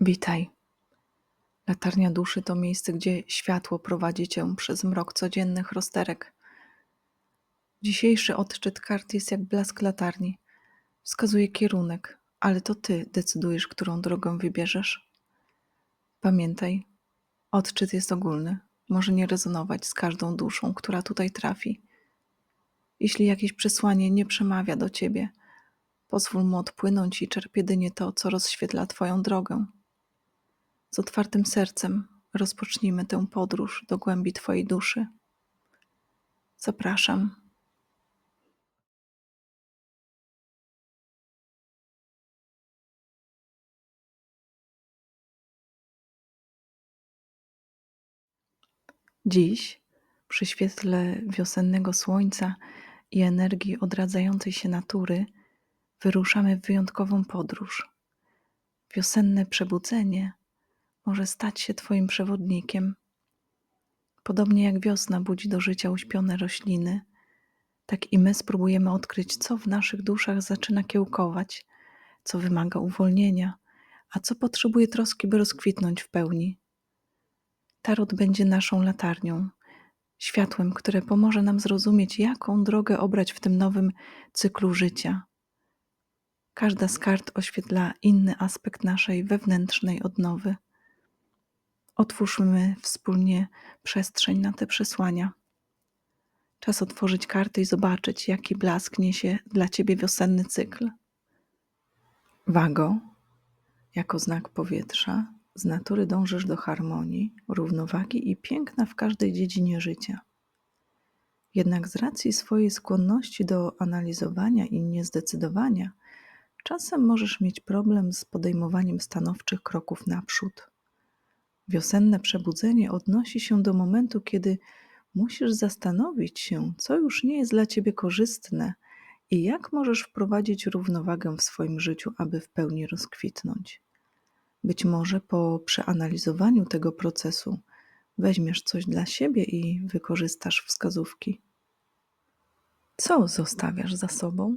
Witaj. Latarnia duszy to miejsce, gdzie światło prowadzi cię przez mrok codziennych rozterek. Dzisiejszy odczyt kart jest jak blask latarni. Wskazuje kierunek, ale to ty decydujesz, którą drogę wybierzesz. Pamiętaj, odczyt jest ogólny, może nie rezonować z każdą duszą, która tutaj trafi. Jeśli jakieś przesłanie nie przemawia do ciebie, pozwól mu odpłynąć i czerp jedynie to, co rozświetla twoją drogę. Z otwartym sercem rozpocznijmy tę podróż do głębi Twojej duszy. Zapraszam. Dziś, przy świetle wiosennego słońca i energii odradzającej się natury, wyruszamy w wyjątkową podróż. Wiosenne przebudzenie może stać się Twoim przewodnikiem. Podobnie jak wiosna budzi do życia uśpione rośliny, tak i my spróbujemy odkryć, co w naszych duszach zaczyna kiełkować, co wymaga uwolnienia, a co potrzebuje troski, by rozkwitnąć w pełni. Tarot będzie naszą latarnią, światłem, które pomoże nam zrozumieć, jaką drogę obrać w tym nowym cyklu życia. Każda z kart oświetla inny aspekt naszej wewnętrznej odnowy. Otwórzmy wspólnie przestrzeń na te przesłania. Czas otworzyć karty i zobaczyć, jaki blask niesie dla Ciebie wiosenny cykl. Wago, jako znak powietrza, z natury dążysz do harmonii, równowagi i piękna w każdej dziedzinie życia. Jednak z racji swojej skłonności do analizowania i niezdecydowania, czasem możesz mieć problem z podejmowaniem stanowczych kroków naprzód. Wiosenne przebudzenie odnosi się do momentu, kiedy musisz zastanowić się, co już nie jest dla ciebie korzystne i jak możesz wprowadzić równowagę w swoim życiu, aby w pełni rozkwitnąć. Być może po przeanalizowaniu tego procesu weźmiesz coś dla siebie i wykorzystasz wskazówki. Co zostawiasz za sobą?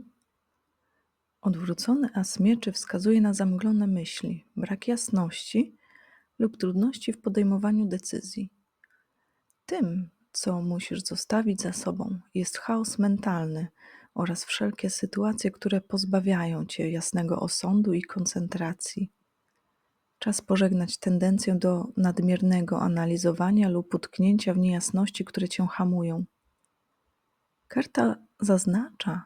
Odwrócony as mieczy wskazuje na zamglone myśli, brak jasności lub trudności w podejmowaniu decyzji. Tym, co musisz zostawić za sobą, jest chaos mentalny oraz wszelkie sytuacje, które pozbawiają cię jasnego osądu i koncentracji. Czas pożegnać tendencję do nadmiernego analizowania lub utknięcia w niejasności, które cię hamują. Karta zaznacza,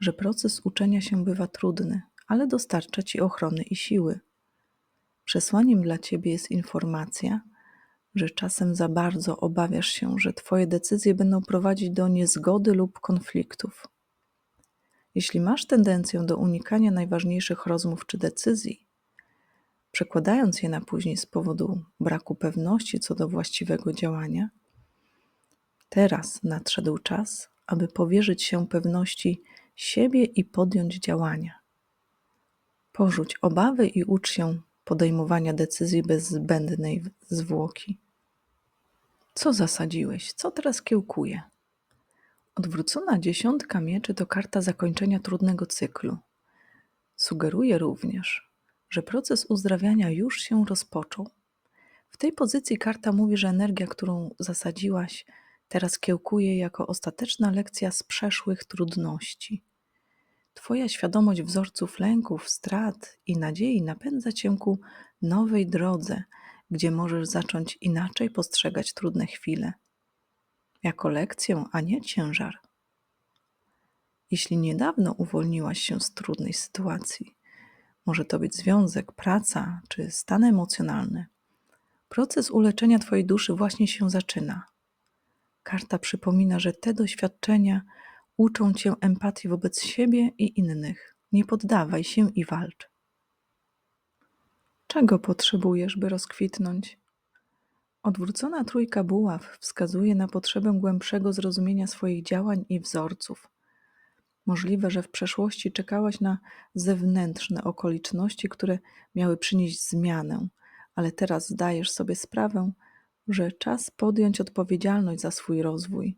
że proces uczenia się bywa trudny, ale dostarcza ci ochrony i siły. Przesłaniem dla ciebie jest informacja, że czasem za bardzo obawiasz się, że twoje decyzje będą prowadzić do niezgody lub konfliktów. Jeśli masz tendencję do unikania najważniejszych rozmów czy decyzji, przekładając je na później z powodu braku pewności co do właściwego działania, teraz nadszedł czas, aby powierzyć się pewności siebie i podjąć działania. Porzuć obawy i ucz się podejmowania decyzji bez zbędnej zwłoki. Co zasadziłeś? Co teraz kiełkuje? Odwrócona dziesiątka mieczy to karta zakończenia trudnego cyklu. Sugeruje również, że proces uzdrawiania już się rozpoczął. W tej pozycji karta mówi, że energia, którą zasadziłaś, teraz kiełkuje jako ostateczna lekcja z przeszłych trudności. Twoja świadomość wzorców lęków, strat i nadziei napędza cię ku nowej drodze, gdzie możesz zacząć inaczej postrzegać trudne chwile jako lekcję, a nie ciężar. Jeśli niedawno uwolniłaś się z trudnej sytuacji, może to być związek, praca czy stan emocjonalny, proces uleczenia Twojej duszy właśnie się zaczyna. Karta przypomina, że te doświadczenia uczą cię empatii wobec siebie i innych. Nie poddawaj się i walcz. Czego potrzebujesz, by rozkwitnąć? Odwrócona trójka buław wskazuje na potrzebę głębszego zrozumienia swoich działań i wzorców. Możliwe, że w przeszłości czekałaś na zewnętrzne okoliczności, które miały przynieść zmianę, ale teraz zdajesz sobie sprawę, że czas podjąć odpowiedzialność za swój rozwój.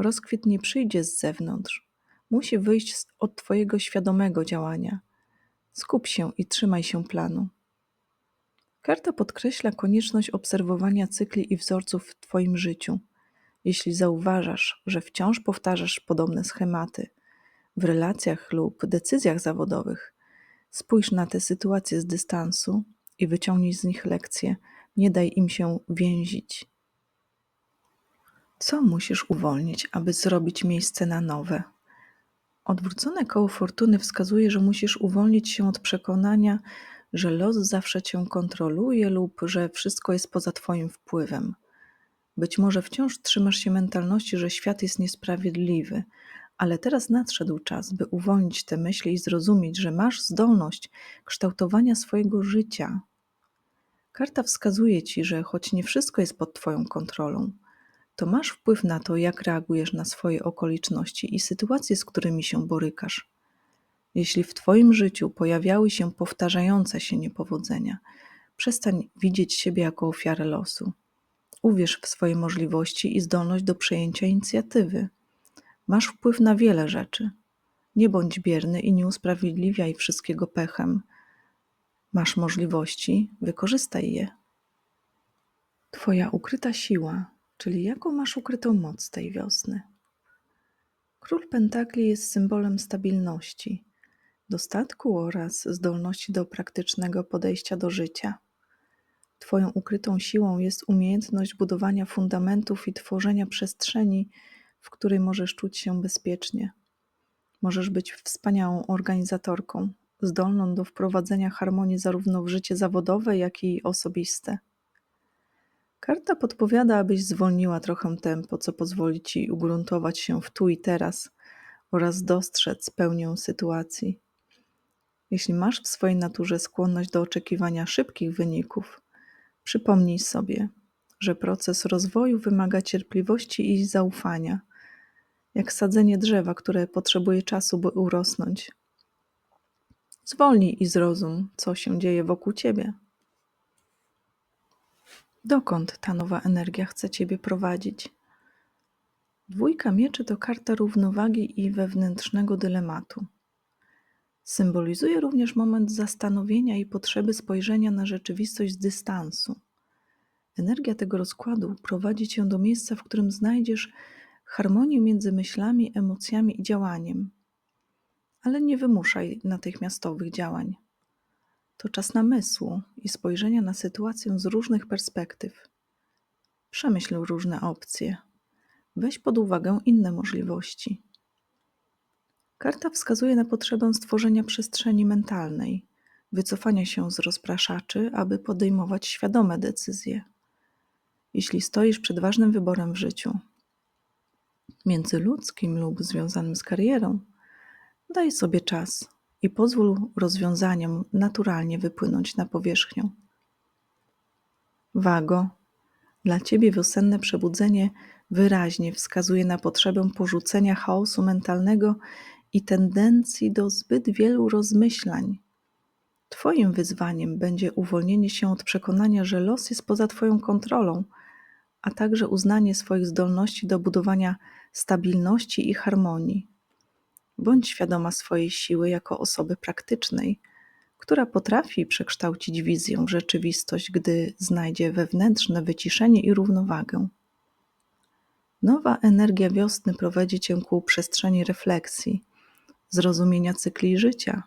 Rozkwit nie przyjdzie z zewnątrz, musi wyjść od Twojego świadomego działania. Skup się i trzymaj się planu. Karta podkreśla konieczność obserwowania cykli i wzorców w Twoim życiu. Jeśli zauważasz, że wciąż powtarzasz podobne schematy w relacjach lub decyzjach zawodowych, spójrz na te sytuacje z dystansu i wyciągnij z nich lekcje. Nie daj im się więzić. Co musisz uwolnić, aby zrobić miejsce na nowe? Odwrócone koło fortuny wskazuje, że musisz uwolnić się od przekonania, że los zawsze cię kontroluje lub że wszystko jest poza Twoim wpływem. Być może wciąż trzymasz się mentalności, że świat jest niesprawiedliwy, ale teraz nadszedł czas, by uwolnić te myśli i zrozumieć, że masz zdolność kształtowania swojego życia. Karta wskazuje ci, że choć nie wszystko jest pod Twoją kontrolą, to masz wpływ na to, jak reagujesz na swoje okoliczności i sytuacje, z którymi się borykasz. Jeśli w Twoim życiu pojawiały się powtarzające się niepowodzenia, przestań widzieć siebie jako ofiarę losu. Uwierz w swoje możliwości i zdolność do przejęcia inicjatywy. Masz wpływ na wiele rzeczy. Nie bądź bierny i nie usprawiedliwiaj wszystkiego pechem. Masz możliwości, wykorzystaj je. Twoja ukryta siła, czyli jaką masz ukrytą moc tej wiosny. Król Pentakli jest symbolem stabilności, dostatku oraz zdolności do praktycznego podejścia do życia. Twoją ukrytą siłą jest umiejętność budowania fundamentów i tworzenia przestrzeni, w której możesz czuć się bezpiecznie. Możesz być wspaniałą organizatorką, zdolną do wprowadzenia harmonii zarówno w życie zawodowe, jak i osobiste. Karta podpowiada, abyś zwolniła trochę tempo, co pozwoli ci ugruntować się w tu i teraz oraz dostrzec pełnię sytuacji. Jeśli masz w swojej naturze skłonność do oczekiwania szybkich wyników, przypomnij sobie, że proces rozwoju wymaga cierpliwości i zaufania, jak sadzenie drzewa, które potrzebuje czasu, by urosnąć. Zwolnij i zrozum, co się dzieje wokół ciebie. Dokąd ta nowa energia chce ciebie prowadzić? Dwójka mieczy to karta równowagi i wewnętrznego dylematu. Symbolizuje również moment zastanowienia i potrzeby spojrzenia na rzeczywistość z dystansu. Energia tego rozkładu prowadzi cię do miejsca, w którym znajdziesz harmonię między myślami, emocjami i działaniem. Ale nie wymuszaj natychmiastowych działań. To czas namysłu i spojrzenia na sytuację z różnych perspektyw. Przemyśl różne opcje. Weź pod uwagę inne możliwości. Karta wskazuje na potrzebę stworzenia przestrzeni mentalnej, wycofania się z rozpraszaczy, aby podejmować świadome decyzje. Jeśli stoisz przed ważnym wyborem w życiu, międzyludzkim lub związanym z karierą, daj sobie czas i pozwól rozwiązaniom naturalnie wypłynąć na powierzchnię. Wago, dla ciebie wiosenne przebudzenie wyraźnie wskazuje na potrzebę porzucenia chaosu mentalnego i tendencji do zbyt wielu rozmyślań. Twoim wyzwaniem będzie uwolnienie się od przekonania, że los jest poza Twoją kontrolą, a także uznanie swoich zdolności do budowania stabilności i harmonii. Bądź świadoma swojej siły jako osoby praktycznej, która potrafi przekształcić wizję w rzeczywistość, gdy znajdzie wewnętrzne wyciszenie i równowagę. Nowa energia wiosny prowadzi cię ku przestrzeni refleksji, zrozumienia cykli życia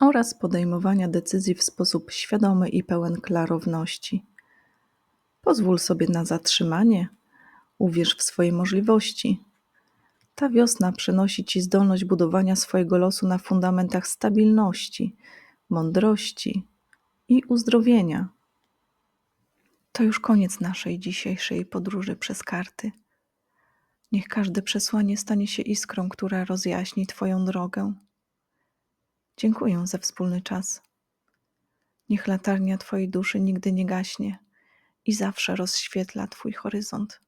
oraz podejmowania decyzji w sposób świadomy i pełen klarowności. Pozwól sobie na zatrzymanie, uwierz w swoje możliwości. Ta wiosna przynosi ci zdolność budowania swojego losu na fundamentach stabilności, mądrości i uzdrowienia. To już koniec naszej dzisiejszej podróży przez karty. Niech każde przesłanie stanie się iskrą, która rozjaśni Twoją drogę. Dziękuję za wspólny czas. Niech latarnia Twojej duszy nigdy nie gaśnie i zawsze rozświetla Twój horyzont.